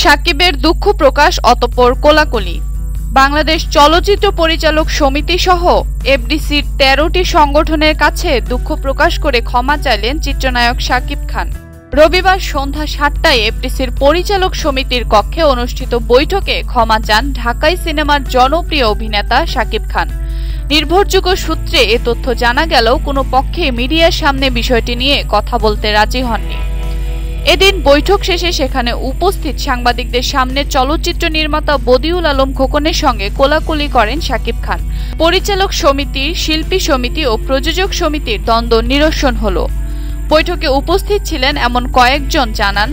সাকিবের দুঃখ প্রকাশ অতপর কোলাকুলি। বাংলাদেশ চলচ্চিত্র পরিচালক সমিতি সহ এফডিসির তেরোটি সংগঠনের কাছে দুঃখ প্রকাশ করে ক্ষমা চাইলেন চিত্রনায়ক সাকিব খান। রবিবার সন্ধ্যা সাতটায় এফডিসির পরিচালক সমিতির কক্ষে অনুষ্ঠিত বৈঠকে ক্ষমা চান ঢাকাই সিনেমার জনপ্রিয় অভিনেতা সাকিব খান। নির্ভরযোগ্য সূত্রে এ তথ্য জানা গেলেও কোনো পক্ষে মিডিয়ার সামনে বিষয়টি নিয়ে কথা বলতে রাজি হননি। এদিন বৈঠক শেষে সেখানে উপস্থিত সাংবাদিকদের সামনে চলচ্চিত্র নির্মাতা বদিউল আলম খোকনের সঙ্গে কোলাকুলি করেন শাকিব খান। পরিচালক সমিতির শিল্পী সমিতি ও প্রযোজক সমিতির দ্বন্দ্ব নিরসন হল। বৈঠকে উপস্থিত ছিলেন এমন কয়েকজন, জানান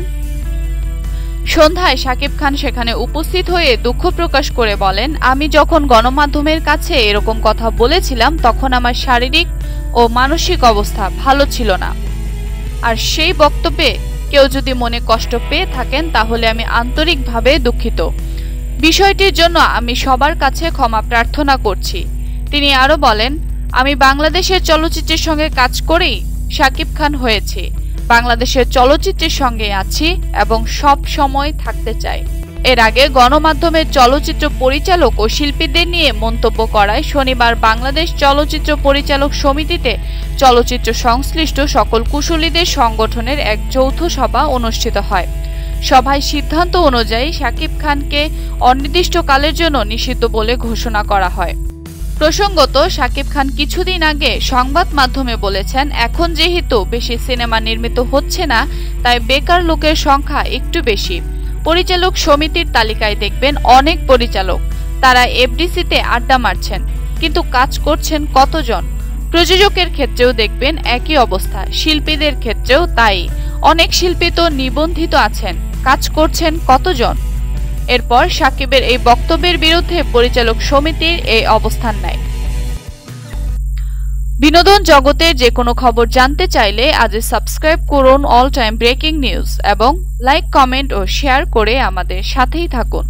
সন্ধ্যায় শাকিব খান সেখানে উপস্থিত হয়ে দুঃখ প্রকাশ করে বলেন, আমি যখন গণমাধ্যমের কাছে এরকম কথা বলেছিলাম, তখন আমার শারীরিক ও মানসিক অবস্থা ভালো ছিল না। আর সেই বক্তব্যে কেউ যদি মনে কষ্ট পেয়ে থাকেন, তাহলে আমি আন্তরিকভাবে দুঃখিত। বিষয়টির জন্য আমি সবার কাছে ক্ষমা প্রার্থনা করছি। তিনি আরও বলেন, আমি বাংলাদেশের চলচ্চিত্রের সঙ্গে কাজ করেই শাকিব খান হয়েছি। বাংলাদেশের চলচ্চিত্রের সঙ্গে আছি এবং সব সময় থাকতে চাই। এর আগে গণমাধ্যমের চলচ্চিত্র পরিচালক ও শিল্পীদের নিয়ে মন্তব্য করায় শনিবার বাংলাদেশ চলচ্চিত্র পরিচালক সমিতিতে চলচ্চিত্র সংশ্লিষ্ট সকল কুশলীদের সংগঠনের এক যৌথ সভা অনুষ্ঠিত হয়। সভায় সিদ্ধান্ত অনুযায়ী শাকিব খানকে অনির্দিষ্টকালের জন্য নিষিদ্ধ বলে ঘোষণা করা হয়। প্রসঙ্গত, শাকিব খান কিছুদিন আগে সংবাদ মাধ্যমে বলেছেন, এখন যেহেতু বেশি সিনেমা নির্মিত হচ্ছে না, তাই বেকার লোকের সংখ্যা একটু বেশি। পরিচালক সমিতির তালিকায় দেখবেন অনেক পরিচালক। তারা এফডিসিতে আড্ডা মারছেন, কিন্তু কাজ করছেন কতজন? প্রযোজকের ক্ষেত্রেও দেখবেন একই অবস্থা, শিল্পীদের ক্ষেত্রেও তাই। অনেক শিল্পী তো নিবন্ধিত আছেন, কাজ করছেন কতজন? এরপর সাকিবের এই বক্তব্যের বিরুদ্ধে পরিচালক সমিতির এই অবস্থান নেয়। বিনোদন জগতের যে কোনো খবর জানতে চাইলে আজ সাবস্ক্রাইব করুন অল টাইম ব্রেকিং নিউজ এবং লাইক, কমেন্ট ও শেয়ার করে আমাদের সাথেই থাকুন।